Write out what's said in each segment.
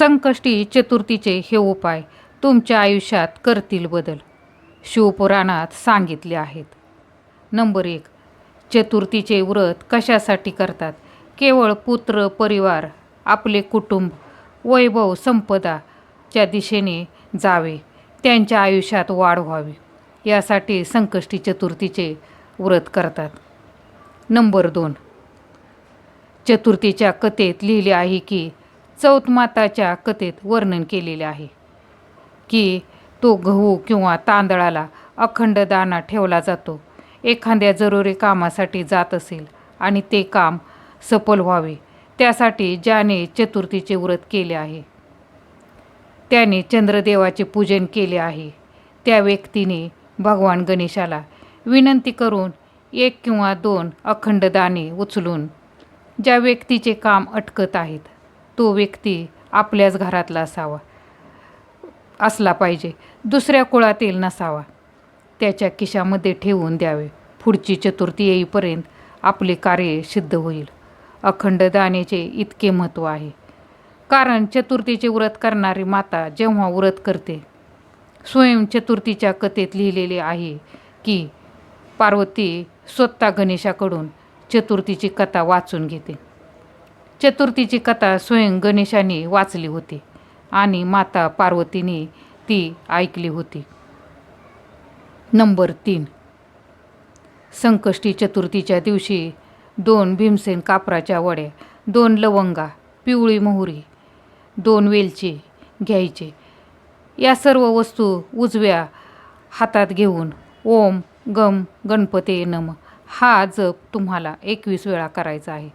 संकष्टी चतुर्थीचे हे उपाय तुमच्या आयुष्यात करतील बदल. शिवपुराणात सांगितले आहेत. नंबर एक. चतुर्थीचे व्रत कशासाठी करतात? केवळ पुत्र परिवार आपले कुटुंब वैभव संपदाच्या दिशेने जावे त्यांच्या आयुष्यात वाढ व्हावी यासाठी संकष्टी चतुर्थीचे व्रत करतात. नंबर दोन. चतुर्थीच्या कथेत लिहिले आहे की चौथ माताच्या कथेत वर्णन केलेले आहे की तो गहू किंवा तांदळाला अखंड दाना ठेवला जातो. एखाद्या जरुरी कामासाठी जात असेल आणि ते काम सफल व्हावे त्यासाठी ज्याने चतुर्थीचे व्रत केले आहे. त्याने चंद्रदेवाचे पूजन केले आहे. त्या व्यक्तीने भगवान गणेशाला विनंती करून एक किंवा दोन अखंड दाणे उचलून ज्या व्यक्तीचे काम अटकत आहेत तो व्यक्ती आपल्याच घरातला असावा. असला पाहिजे. दुसऱ्या कुळातील नसावा. त्याच्या खिशामध्ये ठेवून द्यावे. पुढची चतुर्थी येईपर्यंत आपले कार्य सिद्ध होईल. अखंड दाण्याचे इतके महत्त्व आहे. कारण चतुर्थीचे व्रत करणारी माता जेव्हा व्रत करते स्वयं चतुर्थीच्या कथेत लिहिलेले आहे की पार्वती स्वतः गणेशाकडून चतुर्थीची कथा वाचून घेते. चतुर्थीची कथा स्वयं गणेशाने वाचली होती आणि माता पार्वतीने ती ऐकली होती. नंबर तीन. संकष्टी चतुर्थीच्या दिवशी दोन भीमसेन कापराच्या वड्या दोन लवंगा पिवळी मोहरी दोन वेलची घ्यायचे. या सर्व वस्तू उजव्या हातात घेऊन ओम गम गणपते नम हा जप तुम्हाला एकवीस वेळा करायचा आहे.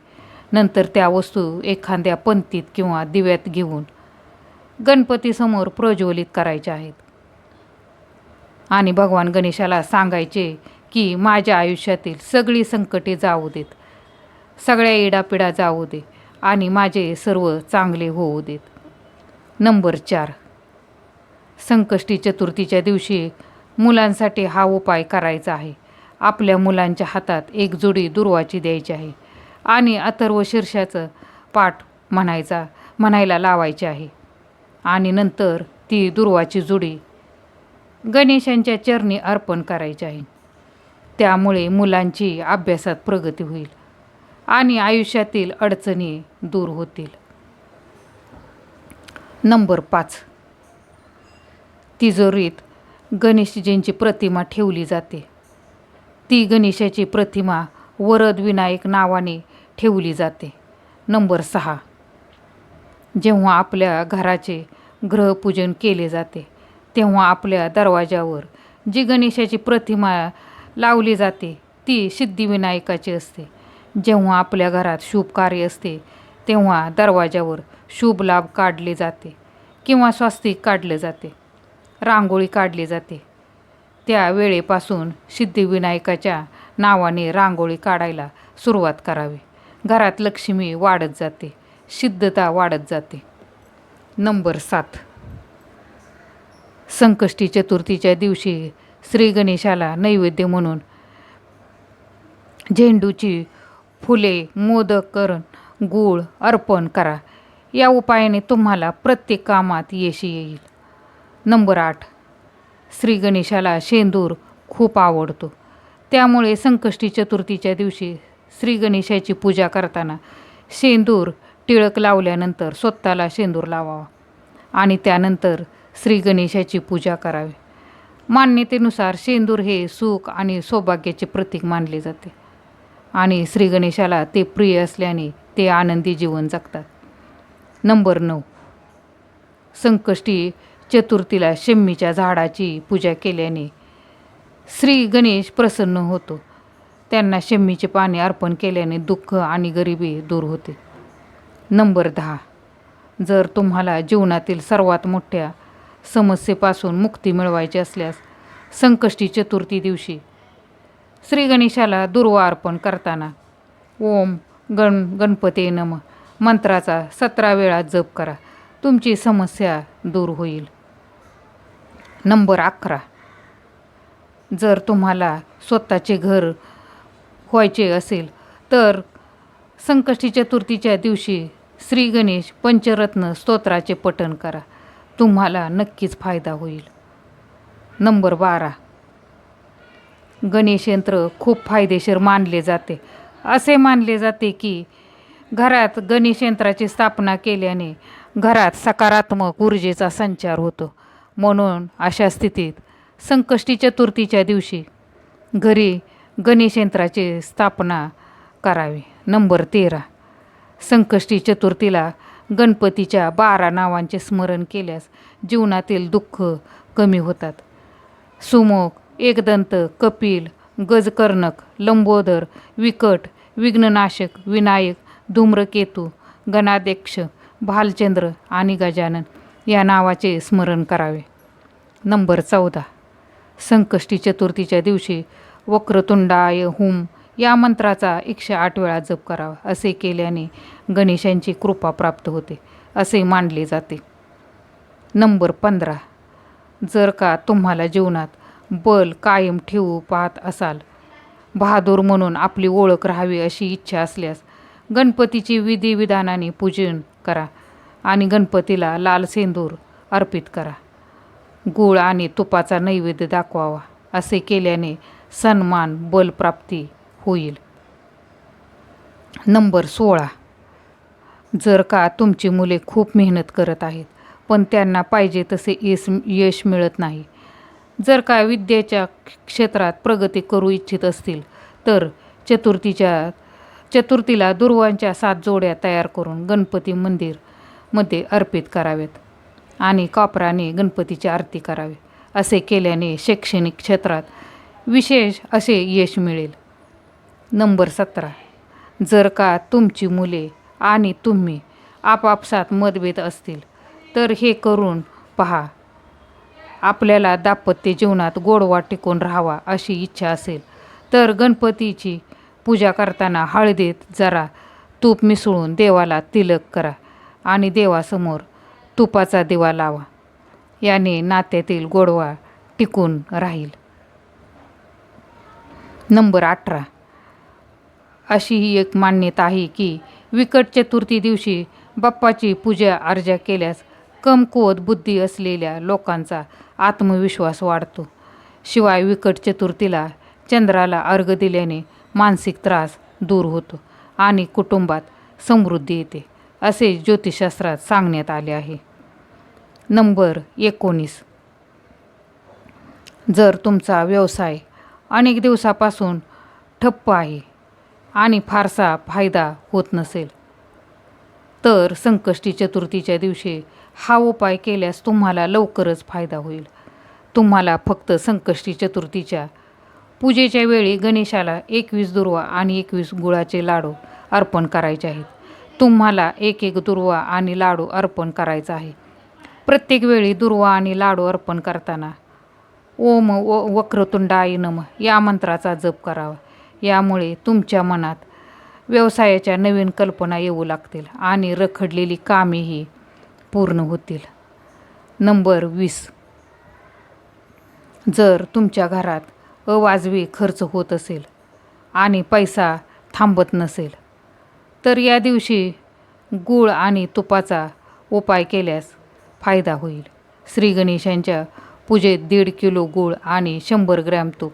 नंतर त्या वस्तू एखाद्या पंतीत किंवा दिव्यात घेऊन गणपतीसमोर प्रज्वलित करायच्या आहेत. आणि भगवान गणेशाला सांगायचे की माझ्या आयुष्यातील सगळी संकटे जाऊ देत. सगळ्या इडापिडा जाऊ दे आणि माझे सर्व चांगले होऊ देत. नंबर चार. संकष्टी चतुर्थीच्या दिवशी मुलांसाठी हा उपाय करायचा आहे. आपल्या मुलांच्या हातात एक जोडी दुर्वाची द्यायची आहे. आणि अथर्व शीर्षाचं पाठ म्हणायचा म्हणायला लावायचे आहे. आणि नंतर ती दुर्वाची जुडी गणेशांच्या चरणी अर्पण करायची आहे. त्यामुळे मुलांची अभ्यासात प्रगती होईल आणि आयुष्यातील अडचणी दूर होतील. नंबर पाच. तिजोरीत गणेशजींची प्रतिमा ठेवली जाते. ती गणेशाची प्रतिमा वरद विनायक नावाने ठेवली जाते. नंबर सहा. जेव्हा आपल्या घराचे ग्रहपूजन केले जाते तेव्हा आपल्या दरवाजावर जी गणेशाची प्रतिमा लावली जाते ती सिद्धिविनायकाची असते. जेव्हा आपल्या घरात शुभ कार्य असते तेव्हा दरवाजावर शुभ लाभ काढले जाते किंवा स्वास्तिक काढले जाते रांगोळी काढली जाते. त्या वेळेपासून सिद्धिविनायकाच्या नावाने रांगोळी काढायला सुरुवात करावी. घरात लक्ष्मी वाढत जाते सिद्धता वाढत जाते. नंबर सात. संकष्टी चतुर्थीच्या दिवशी श्री गणेशाला नैवेद्य म्हणून झेंडूची फुले मोदक करून गूळ अर्पण करा. या उपायाने तुम्हाला प्रत्येक कामात यश येईल. नंबर आठ. श्री गणेशाला शेंदूर खूप आवडतो. त्यामुळे संकष्टी चतुर्थीच्या दिवशी श्री गणेशाची पूजा करताना शेंदूर टिळक लावल्यानंतर स्वतःला शेंदूर लावावा आणि त्यानंतर श्री गणेशाची पूजा करावी. मान्यतेनुसार शेंदूर हे सुख आणि सौभाग्याचे प्रतीक मानले जाते आणि श्री गणेशाला ते प्रिय असल्याने ते आनंदी जीवन जगतात. नंबर नऊ. संकष्टी चतुर्थीला शम्मीच्या झाडाची पूजा केल्याने श्री गणेश प्रसन्न होतो. त्यांना शम्मीचे पाणी अर्पण केल्याने दुःख आणि गरिबी दूर होते. नंबर दहा. जर तुम्हाला जीवनातील सर्वात मोठ्या समस्येपासून मुक्ती मिळवायची असल्यास संकष्टी चतुर्थी दिवशी श्री गणेशाला दुर्वा अर्पण करताना ओम गण गणपते नम मंत्राचा सतरा वेळा जप करा. तुमची समस्या दूर होईल. नंबर अकरा. जर तुम्हाला स्वतःचे घर व्हायचे असेल तर संकष्टी चतुर्थीच्या दिवशी श्री गणेश पंचरत्न स्तोत्राचे पठण करा. तुम्हाला नक्कीच फायदा होईल. नंबर बारा. गणेश यंत्र खूप फायदेशीर मानले जाते. असे मानले जाते की घरात गणेश यंत्राची स्थापना केल्याने घरात सकारात्मक ऊर्जेचा संचार होतो. म्हणून अशा स्थितीत संकष्टी चतुर्थीच्या दिवशी घरी गणेश यंत्राची स्थापना करावी. नंबर तेरा. संकष्टी चतुर्थीला गणपतीच्या बारा नावांचे स्मरण केल्यास जीवनातील दुःख कमी होतात. सुमोक एकदंत कपिल गजकर्णक लंबोदर विकट विघ्ननाशक विनायक धूम्रकेतू गणाध्यक्ष भालचंद्र आणि गजानन या नावाचे स्मरण करावे. नंबर चौदा. संकष्टी चतुर्थीच्या दिवशी वक्रतुंडाय हुम या मंत्राचा एकशे आठ वेळा जप करावा असे केल्याने गणेशांची कृपा प्राप्त होते असे मानले जाते. नंबर पंधरा. जर का तुम्हाला जीवनात बल कायम ठेवू पाहत असाल बहादूर म्हणून आपली ओळख राहावी अशी इच्छा असल्यास गणपतीची विधिविधानाने पूजन करा आणि गणपतीला लाल सेंदूर अर्पित करा. गूळ आणि तुपाचा नैवेद्य दाखवावा असे केल्याने सन्मान बलप्राप्ती होईल. नंबर सोळा. जर का तुमची मुले खूप मेहनत करत आहेत पण त्यांना पाहिजे तसे यश यश मिळत नाही. जर का विद्येच्या क्षेत्रात प्रगती करू इच्छित असतील तर चतुर्थीच्या चतुर्थीला दुर्वांच्या सात जोड्या तयार करून गणपती मंदिरमध्ये अर्पित करावेत आणि कापराने गणपतीची आरती करावी असे केल्याने शैक्षणिक क्षेत्रात विशेष असे यश मिळेल. नंबर सतरा. जर का तुमची मुले आणि तुम्ही आपापसात मतभेद असतील तर हे करून पहा. आपल्याला दाम्पत्य जीवनात गोडवा टिकून राहावा अशी इच्छा असेल तर गणपतीची पूजा करताना हळदीत जरा तूप मिसळून देवाला तिलक करा आणि देवासमोर तुपाचा दिवा लावा. याने नात्यातील गोडवा टिकून राहील. नंबर अठरा. अशी ही एक मान्यता आहे की विकट चतुर्थी दिवशी बाप्पाची पूजा अर्जा केल्यास कमकुवत बुद्धी असलेल्या लोकांचा आत्मविश्वास वाढतो. शिवाय विकट चतुर्थीला चंद्राला अर्घ दिल्याने मानसिक त्रास दूर होतो आणि कुटुंबात समृद्धी येते असे ज्योतिषशास्त्रात सांगण्यात आले आहे. नंबर एकोणीस. जर तुमचा व्यवसाय अनेक दिवसापासून ठप्प आहे आणि फारसा फायदा होत नसेल. तर संकष्टी चतुर्थीच्या दिवशी हा उपाय केल्यास तुम्हाला लवकरच फायदा होईल. तुम्हाला फक्त संकष्टी चतुर्थीच्या पूजेच्या वेळी गणेशाला एकवीस दुर्वा आणि एकवीस गुळाचे लाडू अर्पण करायचे आहेत. तुम्हाला एक एक दुर्वा आणि लाडू अर्पण करायचा आहे. प्रत्येक वेळी दुर्वा आणि लाडू अर्पण करताना ओम व वक्रतुंडाय नम या मंत्राचा जप करावा. यामुळे तुमच्या मनात व्यवसायाच्या नवीन कल्पना येऊ लागतील आणि रखडलेली कामेही पूर्ण होतील. नंबर वीस. जर तुमच्या घरात अवाजवी खर्च होत असेल आणि पैसा थांबत नसेल तर या दिवशी गूळ आणि तुपाचा उपाय केल्यास फायदा होईल. श्री गणेशांच्या पूजेत दीड किलो गूळ आणि शंभर ग्रॅम तूप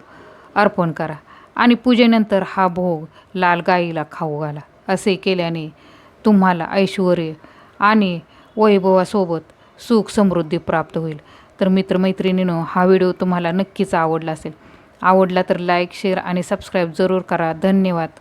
अर्पण करा आणि पूजेनंतर हा भोग लाल गाईला खाऊ घाला असे केल्याने तुम्हाला ऐश्वर आणि वैभवासोबत सुख समृद्धी प्राप्त होईल. तर मित्रमैत्रिणीनो हा व्हिडिओ तुम्हाला नक्कीच आवडला असेल. आवडला तर लाईक शेअर आणि सबस्क्राईब जरूर करा. धन्यवाद.